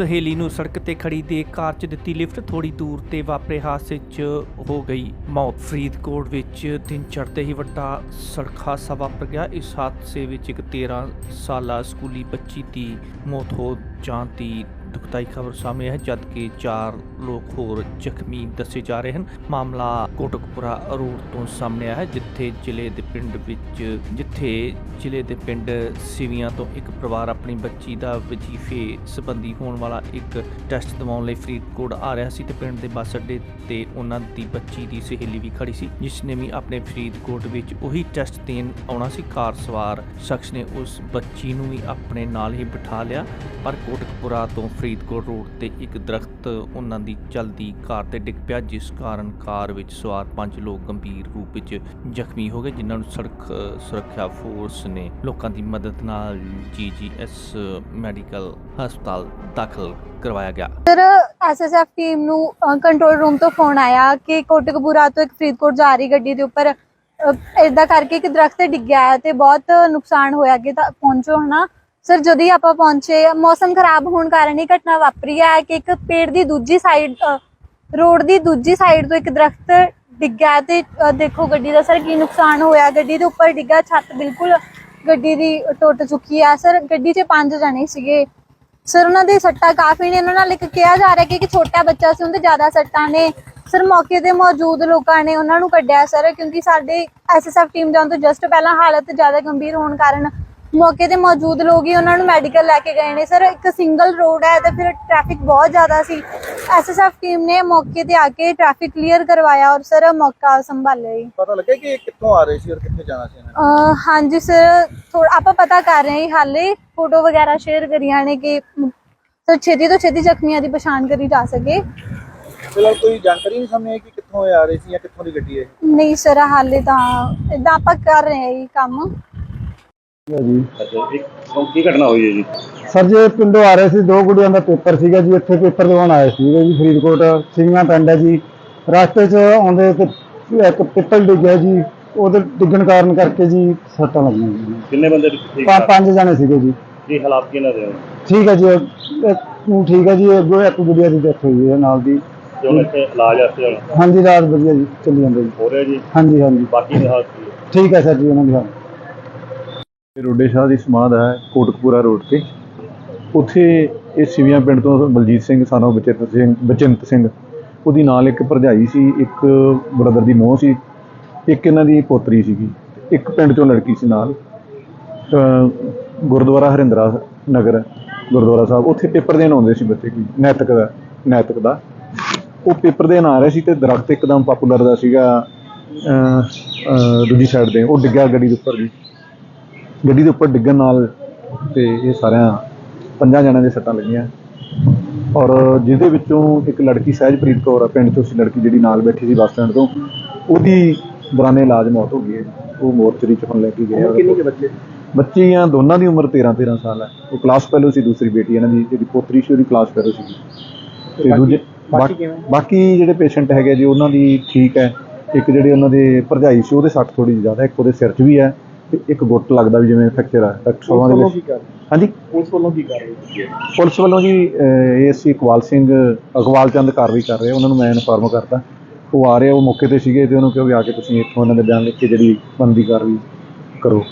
ਸਹੇਲੀ ਨੂੰ ਸੜਕ ਤੇ ਖੜੀ ਦੇ ਕਾਰ 'ਚ ਦਿੱਤੀ ਲਿਫਟ ਥੋੜੀ ਦੂਰ ਤੇ ਵਾਪਰੇ ਹਾਦਸੇ 'ਚ ਹੋ ਗਈ ਮੌਤ। ਫਰੀਦਕੋਟ ਵਿੱਚ ਦਿਨ ਚੜ੍ਹਦੇ ਹੀ ਵੱਡਾ ਸੜਕ ਹਾਦਸਾ ਵਾਪਰ ਗਿਆ। ਇਸ ਹਾਦਸੇ ਵਿੱਚ ਇੱਕ 13 ਸਾਲਾ ਸਕੂਲੀ ਬੱਚੀ ਦੀ ਮੌਤ ਹੋ ਜਾਣ ਦੀ ਦੁਖਦਾਈ ਖਬਰ ਸਾਹਮਣੇ ਹੈ ਜਦਕਿ ਚਾਰ ਲੋਕ ਹੋਰ ਜ਼ਖਮੀ ਦੱਸੇ ਜਾ ਰਹੇ ਹਨ। ਮਾਮਲਾ ਕੋਟਕਪੁਰਾ ਰੋਡ ਤੋਂ ਸਾਹਮਣੇ ਆਇਆ ਹੈ, ਜਿੱਥੇ ਜ਼ਿਲ੍ਹੇ ਦੇ ਪਿੰਡ ਵਿੱਚ, ਜਿੱਥੇ ਜ਼ਿਲ੍ਹੇ ਦੇ ਪਿੰਡ ਸਿਵੀਆਂ ਤੋਂ ਇੱਕ ਪਰਿਵਾਰ ਆਪਣੀ ਬੱਚੀ ਦਾ ਵਜ਼ੀਫੇ ਸੰਬੰਧੀ ਹੋਣ ਵਾਲਾ ਇੱਕ ਟੈਸਟ ਦਿਵਾਉਣ ਲਈ ਫਰੀਦਕੋਟ ਆ ਰਿਹਾ ਸੀ ਤੇ ਪਿੰਡ ਦੇ ਬੱਸ ਅੱਡੇ ਤੇ ਉਹਨਾਂ ਦੀ ਬੱਚੀ ਦੀ ਸਹੇਲੀ ਵੀ ਖੜੀ ਸੀ, ਜਿਸ ਨੇ ਵੀ ਆਪਣੇ ਫਰੀਦਕੋਟ ਵਿੱਚ ਉਹੀ ਟੈਸਟ ਦੇਣ ਆਉਣਾ ਸੀ। ਕਾਰ ਸਵਾਰ ਸ਼ਖਸ ਨੇ ਉਸ ਬੱਚੀ ਨੂੰ ਵੀ ਆਪਣੇ ਨਾਲ ਹੀ ਬਿਠਾ ਲਿਆ, ਪਰ ਕੋਟਕਪੁਰਾ ਤੋਂ ਫਰੀਦਕੋਟ ਰੋਡ ਤੇ ਇੱਕ ਦਰਖਤ ਉਹਨਾਂ ਦੀ ਚਲਦੀ ਕਾਰ ਤੇ ਡਿੱਗ ਪਿਆ, ਜਿਸ ਕਾਰਨ ਕਾਰ ਵਿੱਚ ਸਵਾਰ ਪੰਜ ਲੋਕ ਗੰਭੀਰ ਰੂਪ ਵਿੱਚ ਜ਼ਖਮੀ ਹੋ ਗਏ, ਜਿਨ੍ਹਾਂ ਨੂੰ ਸੜਕ, ਸੁਰੱਖਿਆ ਫੋਰਸ ਨੇ ਲੋਕਾਂ ਦੀ ਮਦਦ ਨਾਲ ਜੀਜੀਐਸ ਮੈਡੀਕਲ ਹਸਪਤਾਲ ਦਾਖਲ ਕਰਵਾਇਆ ਗਿਆ। ਸਰ ਐਸਐਸਐਫ ਟੀਮ ਨੂੰ ਕੰਟਰੋਲ ਰੂਮ ਤੋਂ ਫੋਨ ਆਇਆ ਕਿ ਕੋਟਕਪੂਰਾ ਤੋਂ ਇੱਕ ਫਰੀਦਕੋਟ ਜਾ ਰਹੀ ਗੱਡੀ ਦੇ ਉੱਪਰ ਇਦਾਂ ਕਰਕੇ ਇੱਕ ਦਰਖਤ ਡਿੱਗਿਆ ਹੈ ਤੇ ਬਹੁਤ ਨੁਕਸਾਨ ਹੋਇਆ ਕਿ ਪਹੁੰਚੋ, ਹਨਾ? ਸਰ, ਜਦੋਂ ਹੀ ਆਪਾਂ ਪਹੁੰਚੇ, ਮੌਸਮ ਖਰਾਬ ਹੋਣ ਕਾਰਨ ਇਹ ਘਟਨਾ ਵਾਪਰੀ ਹੈ ਕਿ ਇੱਕ ਪੇੜ ਦੀ ਦੂਜੀ ਸਾਈਡ ਰੋਡ ਦੀ ਦੂਜੀ ਸਾਈਡ ਤੋਂ ਇੱਕ ਦਰਖਤ ਡਿੱਗਾ ਤੇ ਦੇਖੋ ਗੱਡੀ ਦਾ ਸਰ ਕੀ ਨੁਕਸਾਨ ਹੋਇਆ। ਗੱਡੀ ਦੇ ਉੱਪਰ ਡਿੱਗਾ ਛੱਤ ਬਿਲਕੁਲ ਗੱਡੀ ਦੀ ਟੁੱਟ ਚੁੱਕੀ ਹੈ ਸਰ, ਗੱਡੀ 'ਚ ਪੰਜ ਜਣੇ ਸੀਗੇ। ਸਰ, ਉਹਨਾਂ ਦੇ ਸੱਟਾਂ ਕਾਫੀ ਨੇ। ਉਹਨਾਂ ਨਾਲ ਇੱਕ ਕਿਹਾ ਜਾ ਰਿਹਾ ਕਿ ਇੱਕ ਛੋਟਾ ਬੱਚਾ ਸੀ, ਉਹਦੇ ਜ਼ਿਆਦਾ ਸੱਟਾਂ ਨੇ। ਸਰ, ਮੌਕੇ ਤੇ ਮੌਜੂਦ ਲੋਕਾਂ ਨੇ ਉਹਨਾਂ ਨੂੰ ਕੱਢਿਆ ਸਰ, ਕਿਉਂਕਿ ਸਾਡੇ ਐਸਐਸਐਫ ਟੀਮ ਜਾਣ ਤੋਂ ਜਸਟ ਪਹਿਲਾਂ ਹਾਲਤ ਜ਼ਿਆਦਾ ਗੰਭੀਰ ਹੋਣ ਕਾਰਨ ਮੌਕੇ ਤੇ ਮੌਜੂਦ ਲੋਕ ਹੀ ਉਹਨਾਂ ਨੂੰ ਮੈਡੀਕਲ ਲੈ ਕੇ ਗਏ ਨੇ। ਸਰ ਇੱਕ ਸਿੰਗਲ ਰੋਡ ਹੈ ਤੇ ਫਿਰ ਟ੍ਰੈਫਿਕ ਬਹੁਤ ਜ਼ਿਆਦਾ ਸੀ। ਐਸਐਸਐਫ ਟੀਮ ਨੇ ਮੌਕੇ ਤੇ ਆ ਕੇ ਟ੍ਰੈਫਿਕ ਕਲੀਅਰ ਕਰਵਾਇਆ ਔਰ ਸਰ ਮੌਕਾ ਸੰਭਾਲਿਆ ਜੀ। ਪਤਾ ਲੱਗਿਆ ਕਿ ਇਹ ਕਿੱਥੋਂ ਆ ਰਹੇ ਸੀ ਔਰ ਕਿੱਥੇ ਜਾਣਾ ਸੀ ਇਹਨਾਂ ਅਹ ਹਾਂਜੀ ਸਰ ਥੋੜਾ ਆਪਾਂ ਪਤਾ ਕਰ ਰਹੇ ਹਾਂ ਹਾਲੇ ਫੋਟੋ ਵਗੈਰਾ ਸ਼ੇਅਰ ਕਰੀਆਂ ਨੇ ਕਿ ਸਰ ਛੇਤੀ ਤੋਂ ਛੇਤੀ ਜ਼ਖਮੀਆਂ ਦੀ ਪਛਾਣ ਕਰੀ ਜਾ ਸਕੇ। ਫਿਲਹਾਲ ਕੋਈ ਜਾਣਕਾਰੀ ਨਹੀਂ ਸਾਹਮਣੇ ਆਈ ਕਿ ਕਿੱਥੋਂ ਇਹ ਆ ਰਹੇ ਸੀ ਜਾਂ ਕਿੱਥੋਂ ਦੀ ਗੱਡੀ ਹੈ ਇਹ? ਨਹੀਂ ਸਰ ਹਾਲੇ ਤਾਂ ਇਦਾਂ ਆਪਾਂ ਕਰ ਰਹੇ ਹਾਂ ਇਹ ਕੰਮ। ਜੀ। ਅੱਛਾ ਇੱਕ ਕੀ ਘਟਨਾ ਹੋਈ ਹੈ ਜੀ? ਸਰ ਜੀ ਪਿੰਡੋਂ ਆ ਰਹੇ ਸੀ ਦੋ ਗੁੜੀਆਂ ਦਾ ਪੇਪਰ ਸੀਗਾ ਜੀ ਇੱਥੇ ਪੇਪਰ ਦਿਵਾਉਣ ਆਏ ਸੀਗੇ ਜੀ ਫਰੀਦਕੋਟ ਸਿੰਘਾਂ ਪਿੰਡ ਹੈ ਜੀ। ਰਸਤੇ 'ਚ ਆਉਂਦੇ ਤੇ ਇੱਕ ਪਿੱਪਲ ਡਿੱਗਿਆ ਜੀ ਉਹਦੇ ਡਿੱਗਣ ਕਾਰਨ ਕਰਕੇ ਜੀ ਸੱਟਾਂ ਲੱਗੀਆਂ ਜੀ। ਕਿੰਨੇ ਬੰਦੇ ਠੀਕ ਪੰ- ਆ ਪੰਜ ਜਣੇ ਸੀਗੇ ਜੀ। ਕੀ ਹਾਲਾਤ ਕਿਹਨਾਂ ਦੇ? ਹੋਏ? ਠੀਕ ਹੈ ਜੀ ਇੱਕ ਨੂੰ ਠੀਕ ਹੈ ਜੀ ਅੱਗੋਂ ਇੱਕ ਗੁੜੀਆ ਦੀ ਡੈਥ ਹੋਈ ਹੈ ਨਾਲ ਦੀ। ਤੇ ਹੁਣ ਇੱਥੇ ਇਲਾਜ ਵਾਸਤੇ ਹੁਣ ਹਾਂਜੀ ਰਾਤ ਵਧੀਆ ਜੀ ਚੱਲੀ ਜਾਂਦਾ ਜੀ। ਹੋ ਰਿਹਾ ਜੀ? ਹਾਂਜੀ ਹਾਂਜੀ। ਬਾਕੀ ਦੀ ਹਾਲਤ ਕੀ ਹੈ? ਠੀਕ ਹੈ ਸਰ ਜੀ ਉਹਨਾਂ ਦੀ ਹਾਲਤ। ਰੋਡੇ ਸ਼ਾਹ ਦੀ ਸਮਾਧ ਹੈ, ਕੋਟਕਪੂਰਾ ਰੋਡ ਤੇ। ਉੱਥੇ ਇਹ ਸਿਵੀਆਂ ਪਿੰਡ ਤੋਂ ਬਲਜੀਤ ਸਿੰਘ ਸਾਨੋ, ਬਚਿੱਤ ਸਿੰਘ, ਬਚਿੰਤ ਸਿੰਘ, ਉਹਦੀ ਨਾਲ ਇੱਕ ਭਰਜਾਈ ਸੀ, ਇੱਕ ਬ੍ਰਦਰ ਦੀ ਨੂੰਹ ਸੀ, ਇੱਕ ਇਹਨਾਂ ਦੀ ਪੋਤਰੀ ਸੀਗੀ, ਇੱਕ ਪਿੰਡ ਚੋਂ ਲੜਕੀ ਸੀ ਨਾਲ। ਗੁਰਦੁਆਰਾ ਹਰਿੰਦਰਾ ਨਗਰ, ਗੁਰਦੁਆਰਾ ਸਾਹਿਬ, ਉੱਥੇ ਪੇਪਰ ਦੇਣ ਆਉਂਦੇ ਸੀ ਬੱਚੇ ਕੋਈ, ਨੈਤਿਕ ਦਾ ਨੈਤਿਕ ਦਾ। ਉਹ ਪੇਪਰ ਦੇਣ ਆ ਰਹੇ ਸੀ ਤੇ ਦਰਖਤ ਇੱਕਦਮ ਪਪੂਲਰ ਦਾ ਸੀਗਾ ਦੂਜੀ ਸਾਈਡ ਤੇ, ਉਹ ਡਿੱਗਿਆ ਗੱਡੀ ਦੇ ਉੱਪਰ ਵੀ। ਗੱਡੀ ਦੇ ਉੱਪਰ ਡਿੱਗਣ ਨਾਲ ਤੇ ਇਹ ਸਾਰਿਆਂ ਪੰਜਾਂ ਜਣਿਆਂ ਦੇ ਸੱਟਾਂ ਲੱਗੀਆਂ। ਔਰ ਜਿਹਦੇ ਵਿੱਚੋਂ ਇੱਕ ਲੜਕੀ ਸਹਿਜਪ੍ਰੀਤ ਕੌਰ ਆ ਪਿੰਡ ਤੋਂ ਸੀ ਲੜਕੀ ਜਿਹੜੀ ਨਾਲ ਬੈਠੀ ਸੀ ਬੱਸ ਸਟੈਂਡ ਤੋਂ ਉਹਦੀ ਦੌਰਾਨੇ ਇਲਾਜ ਮੌਤ ਹੋ ਗਈ ਹੈ। ਉਹ ਮੋਰਚਰੀ ਚ ਹੁਣ ਲੈ ਕੇ ਗਏ ਕਿੰਨੀ ਕੇ ਬੱਚੇ? ਬੱਚੀਆਂ ਦੋਨਾਂ ਦੀ ਉਮਰ 13 13 ਸਾਲ ਹੈ ਉਹ ਕਲਾਸ ਫੈਲੋ ਸੀ ਦੂਸਰੀ ਬੇਟੀ ਇਹਨਾਂ ਦੀ ਜਿਹੜੀ ਪੋਤਰੀ ਸੀ ਉਹਦੀ ਕਲਾਸ ਫੈਲੋ ਸੀ ਤੇ ਦੂਜੇ? ਬਾਕੀ ਜਿਹੜੇ ਪੇਸ਼ੈਂਟ ਹੈਗੇ ਜੀ ਉਹਨਾਂ ਦੀ ਠੀਕ ਹੈ ਇੱਕ ਜਿਹੜੇ ਉਹਨਾਂ ਦੇ ਭਰਜਾਈ ਸੀ ਉਹਦੇ ਸੱਟ ਥੋੜੀ ਜ਼ਿਆਦਾ ਇੱਕ ਉਹਦੇ ਸਿਰ 'ਚ ਵੀ ਹੈ। ਤੇ ਇੱਕ ਗੁੱਟ ਲੱਗਦਾ ਵੀ ਜਿਵੇਂ ਫ੍ਰੈਕਚਰ ਹੈ ਡਾਕਟਰ ਦੇ ਵਿੱਚ ਹਾਂਜੀ? ਪੁਲਿਸ ਵੱਲੋਂ ਕੀ ਕਰ ਰਹੀ ਹੈ? ਪੁਲਿਸ ਵੱਲੋਂ ਜੀ ਏਐਸਸੀ ਇਕਬਾਲ ਸਿੰਘ ਅਗਵਾਲ ਚੰਦ ਕਾਰਵਾਈ ਕਰ ਰਹੇ ਆ, ਉਹਨਾਂ ਨੂੰ ਮੈਂ ਇਨਫੋਰਮ ਕਰਤਾ ਉਹ ਆ ਰਹੇ ਆ, ਉਹ ਮੌਕੇ ਤੇ ਸੀਗੇ ਤੇ ਉਹਨੂੰ ਕਿਹਾ ਵੀ ਆ ਕੇ ਤੁਸੀਂ ਇੱਥੋਂ ਇਹਨਾਂ ਦੇ ਬਿਆਨ ਲਿਖ ਕੇ ਜਿਹੜੀ ਬਣਦੀ ਕਾਰਵਾਈ ਕਰੋ।